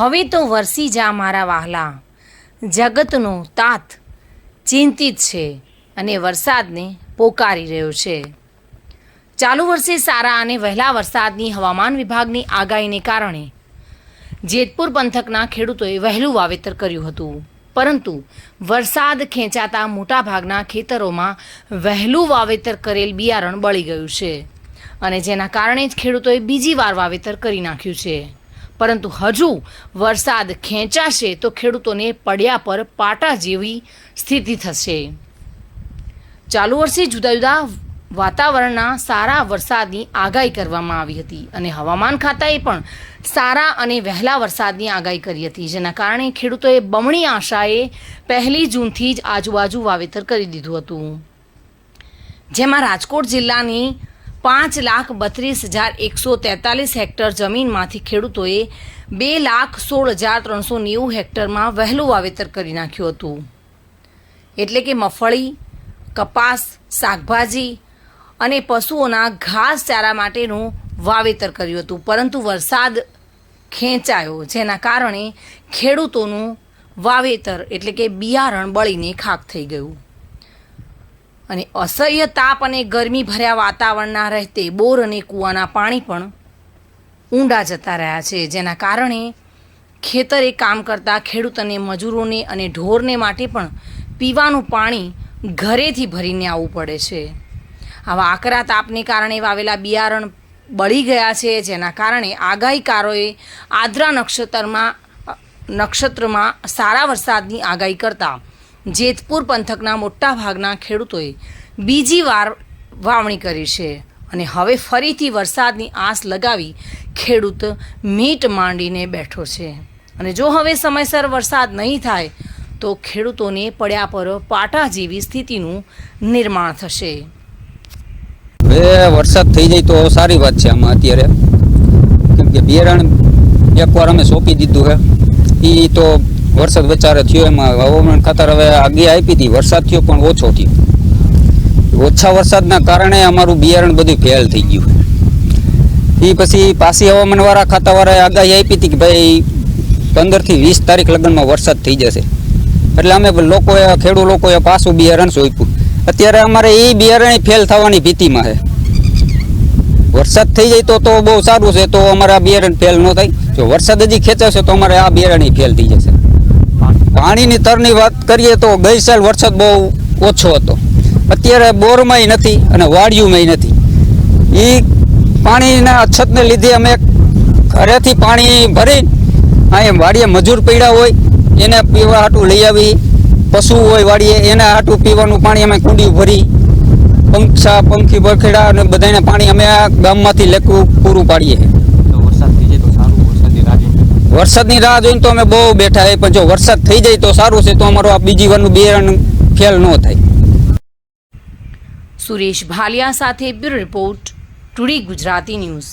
હવે તો વરસી જા મારા વહાલા. જગતનો તાત ચિંતિત છે અને વરસાદને પોકારી રહ્યો છે. ચાલુ વર્ષે સારા અને વહેલા વરસાદની હવામાન વિભાગની આગાહીને કારણે જેતપુર પંથકના ખેડૂતોએ વહેલું વાવેતર કર્યું હતું. પરંતુ વરસાદ ખેંચાતા મોટાભાગના ખેતરોમાં વહેલું વાવેતર કરેલ બિયારણ બળી ગયું છે અને જેના કારણે જ ખેડૂતોએ બીજી વાર વાવેતર કરી નાખ્યું છે. પરંતુ હજુ વરસાદ ખેંચાશે તો ખેડૂતોને પડ્યા પર પાટા જેવી સ્થિતિ થશે. ચાલુ વર્ષે જુદા જુદા વાતાવરણના સારા વરસાદની આગાહી કરવામાં આવી હતી અને હવામાન ખાતાએ પણ સારા અને વહેલા વરસાદની આગાહી કરી હતી, જેના કારણે ખેડૂતોએ બમણી આશાએ પહેલી જૂનથી જ આજુબાજુ વાવેતર કરી દીધું હતું. જેમાં રાજકોટ જિલ્લાની પાંચ લાખ બત્રીસ હજાર એકસો તેતાલીસ હેક્ટર જમીનમાંથી ખેડૂતોએ બે લાખ સોળ હજાર ત્રણસો નેવું હેક્ટરમાં વહેલું વાવેતર કરી નાખ્યું હતું. એટલે કે મફળી કપાસ, શાકભાજી અને પશુઓના ઘાસચારા માટેનું વાવેતર કર્યું હતું. પરંતુ વરસાદ ખેંચાયો, જેના કારણે ખેડૂતોનું વાવેતર એટલે કે બિયારણ બળીને ખાક થઈ ગયું. અને અસહ્ય તાપ અને ગરમી ભર્યા વાતાવરણના રહેતે બોર અને કૂવાના પાણી પણ ઊંડા જતા રહ્યા છે, જેના કારણે ખેતરે કામ કરતા ખેડૂત અને મજૂરોને અને ઢોરને માટે પણ પીવાનું પાણી ઘરેથી ભરીને આવવું પડે છે. આવા આકરા તાપને કારણે વાવેલા બિયારણ બળી ગયા છે, જેના કારણે આગાહીકારોએ આદ્રા નક્ષત્રમાં નક્ષત્રમાં સારા વરસાદની આગાહી કરતા જેતપુર પંથકના મોટા ભાગના ખેડૂતોએ બીજી વાર વાવણી કરી છે અને હવે ફરીથી વરસાદની આસ લગાવી ખેડૂત મીટ માંડીને બેઠો છે. અને જો હવે સમયસર વરસાદ નહીં થાય, તો ખેડૂતોને પડ્યા પર પાટા જેવી સ્થિતિનું નિર્માણ થશે. હવે વરસાદ થઈ જાય તો સારી વાત છે આમાં અત્યારે. કેમ કે બિયારણ એકવાર અમે સોંપી દીધું છે. એ તો વરસાદ વચારે થયો, એમાં હવામાન ખાતર હવે આગે આપી હતી. વરસાદ થયો, પણ ઓછો થયો. ઓછા વરસાદના કારણે અમારું બિયારણ બધું ફેલ થઈ ગયું. એ પછી પાછી હવામાનવાળા ખાતાવાળાએ આગાહી આપી હતી કે ભાઈ પંદરથી વીસ તારીખ લગ્નમાં વરસાદ થઈ જશે. એટલે અમે લોકોએ, ખેડૂત લોકોએ પાછું બિયારણ સોંપ્યું. અત્યારે અમારે એ બિયારણ ફેલ થવાની ભીતિમાં છે. વરસાદ થઈ જાય તો તો બહુ સારું છે, તો અમારે આ બિયારણ ફેલ ન થાય. જો વરસાદ હજી ખેંચાશે તો અમારે આ બિયારણ ફેલ થઈ જશે. પાણીની તરની વાત કરીએ તો ગઈ સાલ વરસાદ બહુ ઓછો હતો. અત્યારે બોરમાંય નથી અને વાડિયુંમાંય નથી. એ પાણીના અછતને લીધે અમે ઘરેથી પાણી ભરી અહીંયા વાડીએ મજૂર પીડા હોય, એને પીવા હાટું લઈ આવી, પશુ હોય વાડીએ, એના હાટું પીવાનું પાણી અમે કુંડી ભરી, પંખા, પંખી બરખેડા અને બધાને પાણી અમે આ ગામમાંથી લેખું પૂરું પાડીએ તો વરસાદ થઈ જાય તો સારું વરસાદની રાહ જોઈને વરસાદની રાહ જોઈને તો અમે બહુ બેઠા રહી પણ જો વરસાદ થઈ જાય તો સારું છે, તો અમારું આ બીજી વારનું રન ફેલ ન થાય. સુરેશ ભાલિયા સાથે bureau report, today Gujarati news.